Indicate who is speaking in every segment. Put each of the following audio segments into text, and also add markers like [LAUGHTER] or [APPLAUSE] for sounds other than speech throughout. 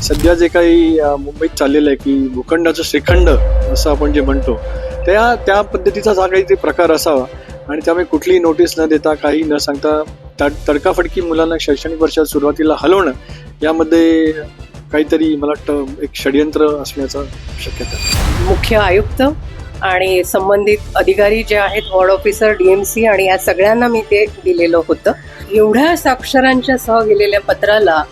Speaker 1: सध्या जे काही मुंबईत चाललेलं आहे की भूखंडाचं श्रीखंड असं आपण जे म्हणतो त्या त्या पद्धतीचाच हा ते प्रकार असावा. आणि त्यामुळे कुठलीही नोटीस न देता काही न सांगता तड- तडकाफडकी मुलांना शैक्षणिक वर्षात सुरुवातीला हलवणं यामध्ये काहीतरी मला वाटतं एक षडयंत्र असण्याचा शक्यता
Speaker 2: मुख्य आयुक्त आणि संबंधित अधिकारी जे आहेत वॉर्ड ऑफिसर डीएमसी आणि या सगळ्यांना मी ते दिलेलं होतं. एवढ्या साक्षरांच्या सह गेलेल्या पत्राला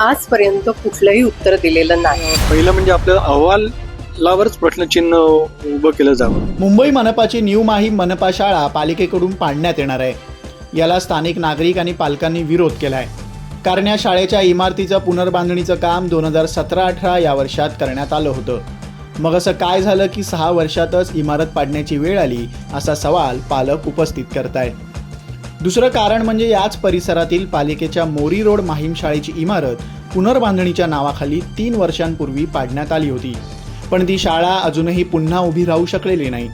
Speaker 2: आजपर्यंत कुठलंही उत्तर दिलेलं नाही.
Speaker 1: पहिलं म्हणजे आपल्या अहवालावरच प्रश्नचिन्ह उभं केलं जावं.
Speaker 3: मुंबई मनपाची न्यू माहीम मनपा शाळा पालिकेकडून पाडण्यात येणार आहे. याला स्थानिक नागरिक आणि पालकांनी विरोध केला आहे कारण या शाळेच्या इमारतीचं पुनर्बांधणीचं काम दोन हजार सतरा अठरा या वर्षात करण्यात आलं होतं. मग असं काय झालं की सहा वर्षातच इमारत पाडण्याची वेळ आली असा सवाल पालक उपस्थित करतायत. दुसरं कारण म्हणजे याच परिसरातील पालिकेच्या मोरी रोड माहीम शाळेची इमारत पुनर्बांधणीच्या नावाखाली तीन वर्षांपूर्वी पाडण्यात आली होती. पण ती शाळा अजूनही पुन्हा उभी राहू शकलेली नाही.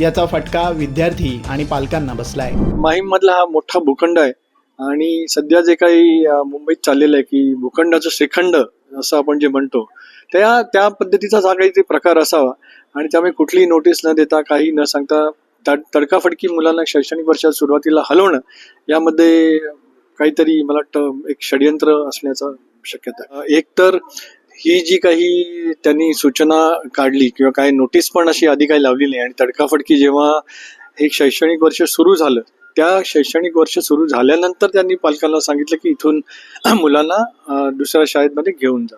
Speaker 3: याचा फटका विद्यार्थी आणि पालकांना बसलाय.
Speaker 1: माहीम मधला हा मोठा भूखंड आहे आणि सध्या जे काही मुंबईत चाललेलं आहे की भूखंडाचं श्रीखंड असं आपण जे म्हणतो त्या त्या पद्धतीचा हा काहीतरी प्रकार असावा आणि त्यामुळे कुठलीही नोटीस न देता काही न सांगता तडकाफडकी मुलांना शैक्षणिक वर्षात सुरुवातीला हलवणं यामध्ये काहीतरी मला वाटतं एक षडयंत्र असण्याचा शक्यता एक तर ही जी काही त्यांनी सूचना काढली किंवा काही नोटीस पण अशी आधी काही लावली नाही आणि तडकाफडकी जेव्हा हे शैक्षणिक वर्ष सुरू झालं त्या शैक्षणिक वर्ष सुरू झाल्यानंतर त्यांनी पालकांना सांगितलं की इथून [CLEARS THROAT] मुलांना दुसऱ्या शाळेमध्ये घेऊन जा.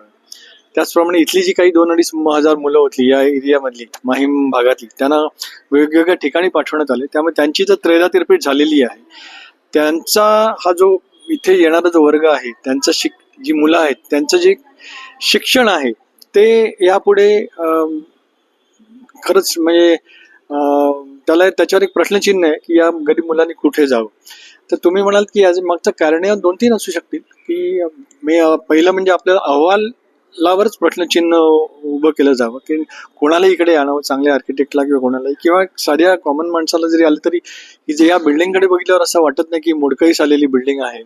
Speaker 1: त्याचप्रमाणे इथली जी काही दोन अडीच हजार मुलं होती या एरियामधली माहीम भागातली त्यांना वेगवेगळ्या ठिकाणी पाठवण्यात आले. त्यामुळे त्यांची जर त्रेरातिरपीठ झालेली आहे. त्यांचा हा जो इथे येणारा जो वर्ग आहे त्यांचं शिक जी मुलं आहेत त्यांचं जे शिक्षण आहे ते यापुढे खरंच म्हणजे त्याला त्याच्यावर एक प्रश्नचिन्ह आहे की या गरीब मुलांनी कुठे जावं. तर तुम्ही म्हणाल की याचे मागचं कारण दोन तीन असू शकतील की मी पहिलं म्हणजे आपल्याला अहवाल लावरच प्रश्नचिन्ह उभं केलं जावं की कोणालाही इकडे आणावं चांगल्या आर्किटेक्टला किंवा कोणालाही. किंवा साध्या कॉमन माणसाला जरी आलं तरी की जे या बिल्डिंगकडे बघितल्यावर असं वाटत नाही की मोडकळीस आलेली बिल्डिंग आहे.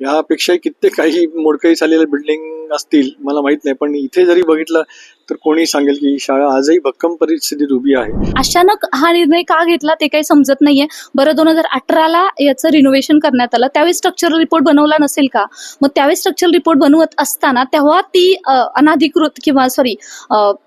Speaker 1: यापेक्षा कित्येक काही मोडकळीस आलेल्या बिल्डिंग असतील मला माहीत नाही. पण इथे जरी बघितलं तर कोणी सांगेल की शाळा आजही भक्कम परिस्थितीत उभी आहे.
Speaker 4: अचानक हा निर्णय का घेतला ते काही समजत नाहीये. बरं दोन हजार अठराला याचं रिनोव्हेशन करण्यात आलं. त्यावेळी स्ट्रक्चरल रिपोर्ट बनवला नसेल का? मग त्यावेळी स्ट्रक्चरल रिपोर्ट बनवत असताना तेव्हा ती अनाधिकृत किंवा सॉरी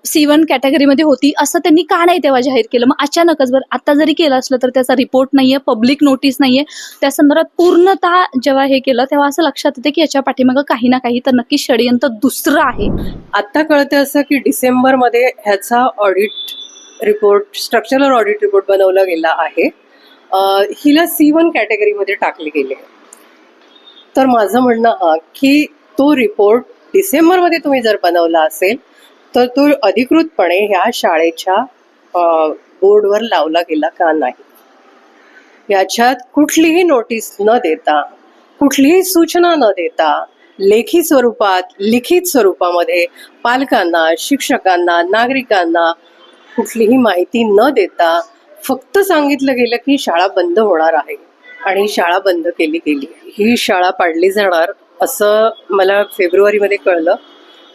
Speaker 4: सी वन कॅटेगरीमध्ये होती असं त्यांनी का नाही तेव्हा जाहीर केलं? मग अचानकच बरं आता जरी केलं असलं तर त्याचा रिपोर्ट नाहीये. पब्लिक नोटीस नाहीये. त्या संदर्भात पूर्णतः जेव्हा हे केलं तेव्हा असं लक्षात येते की याच्या पाठीमागं काही ना काही तर नक्की षडयंत्र दुसरं आहे.
Speaker 2: आता कळतं असं की डिसेंबरमध्ये ह्याचा audit report structural audit report बनवला गेला आहे. हिला सी वन कॅटेगरीमध्ये टाकले गेले. तर माझं म्हणणं हा की तो रिपोर्ट डिसेंबरमध्ये तुम्ही जर बनवला असेल तर तो अधिकृतपणे ह्या शाळेच्या बोर्डवर लावला गेला का नाही? याच्यात कुठलीही नोटीस न देता कुठलीही सूचना न देता लेखी स्वरूपात लिखित स्वरूपामध्ये पालकांना शिक्षकांना नागरिकांना कुठलीही माहिती न देता फक्त सांगितलं गेलं की शाळा बंद होणार आहे आणि शाळा बंद केली गेली. ही शाळा पाडली जाणार असं मला फेब्रुवारीमध्ये कळलं.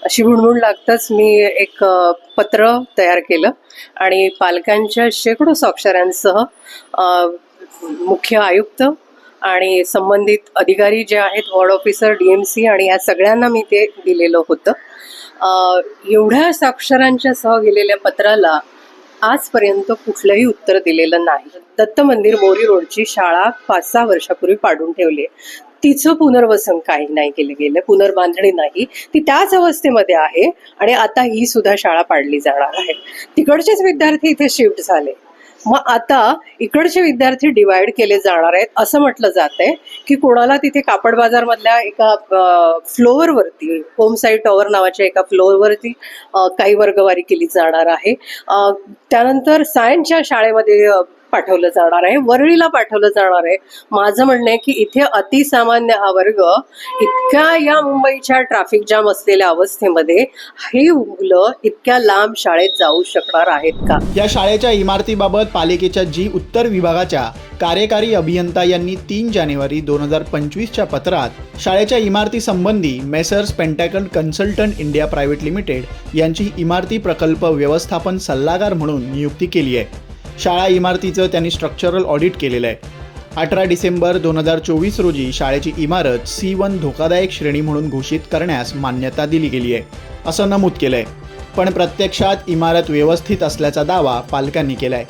Speaker 2: अशी भुणभुण लागताच मी एक पत्र तयार केलं आणि पालकांच्या शेकडो स्वाक्षऱ्यांसह मुख्य आयुक्त आणि संबंधित अधिकारी जे आहेत वॉर्ड ऑफिसर डीएमसी आणि या सगळ्यांना मी ते दिलेलं होतं. एवढ्या साक्षरांच्या सह गेलेल्या पत्राला आजपर्यंत कुठलंही उत्तर दिलेलं नाही. दत्त मंदिर मोरी रोडची शाळा पाच सहा वर्षापूर्वी पाडून ठेवली तिचं पुनर्वसन काही नाही केलं गेलं पुनर्बांधणी नाही. ती त्याच अवस्थेमध्ये आहे आणि आता ही सुद्धा शाळा पाडली जाणार आहे. तिकडचेच विद्यार्थी इथे शिफ्ट झाले. मग आता इकडचे विद्यार्थी डिवाइड केले जाणार आहेत. असं म्हटलं जात आहे की कोणाला तिथे कापड बाजार मधल्या एका फ्लोअरवरती होमसाई टॉवर नावाच्या एका फ्लोअरवरती काही वर्गवारी केली जाणार आहे. त्यानंतर सायन्सच्या शाळेमध्ये पाठवलं जाणार आहे वरळीला पाठवलं जाणार आहे. माझं म्हणणं आहे की इथे अतिसामान्य हा वर्ग इतक्या या मुंबईच्या ट्रॅफिक जाम असलेल्या अवस्थेमध्ये ही मुलं इतक्या लांब शाळेत जाऊ शकणार आहेत का?
Speaker 3: या शाळेच्या इमारतीबाबत पालिकेच्या जी उत्तर विभागाच्या कार्यकारी अभियंता यांनी तीन जानेवारी दोन हजार पंचवीसच्या पत्रात शाळेच्या इमारतीसंबंधी Messrs Pentacon consultant India private limited यांची इमारती प्रकल्प व्यवस्थापन सल्लागार म्हणून नियुक्ती केली आहे. शाळा इमारतीचं त्यांनी स्ट्रक्चरल ऑडिट केलेलं आहे. अठरा डिसेंबर दोन हजार चोवीस रोजी शाळेची इमारत सी वन धोकादायक श्रेणी म्हणून घोषित करण्यास मान्यता दिली गेली आहे असं नमूद केलं आहे पण प्रत्यक्षात इमारत व्यवस्थित असल्याचा दावा पालकांनी केलाय.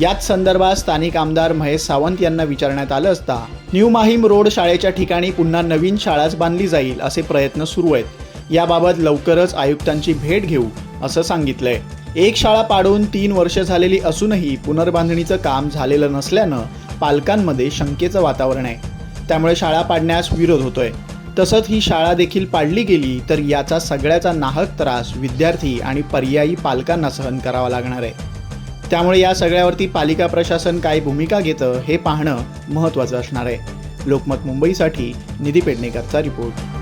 Speaker 3: याच संदर्भात स्थानिक आमदार महेश सावंत यांना विचारण्यात आलं असता न्यू माहीम रोड शाळेच्या ठिकाणी पुन्हा नवीन शाळाच बांधली जाईल असे प्रयत्न सुरू आहेत. याबाबत लवकरच आयुक्तांची भेट घेऊ असं सांगितलंय. एक शाळा पाडून तीन वर्ष झालेली असूनही पुनर्बांधणीचं काम झालेलं नसल्यानं पालकांमध्ये शंकेचं वातावरण आहे. त्यामुळे शाळा पाडण्यास विरोध होतोय. तसंच ही शाळा देखील पाडली गेली तर याचा सगळ्याचा नाहक त्रास विद्यार्थी आणि पर्यायी पालकांना सहन करावा लागणार आहे. त्यामुळे या सगळ्यावरती पालिका प्रशासन काय भूमिका घेतं हे पाहणं महत्त्वाचं असणार आहे. लोकमत मुंबईसाठी निधी पेडणेकरचा रिपोर्ट.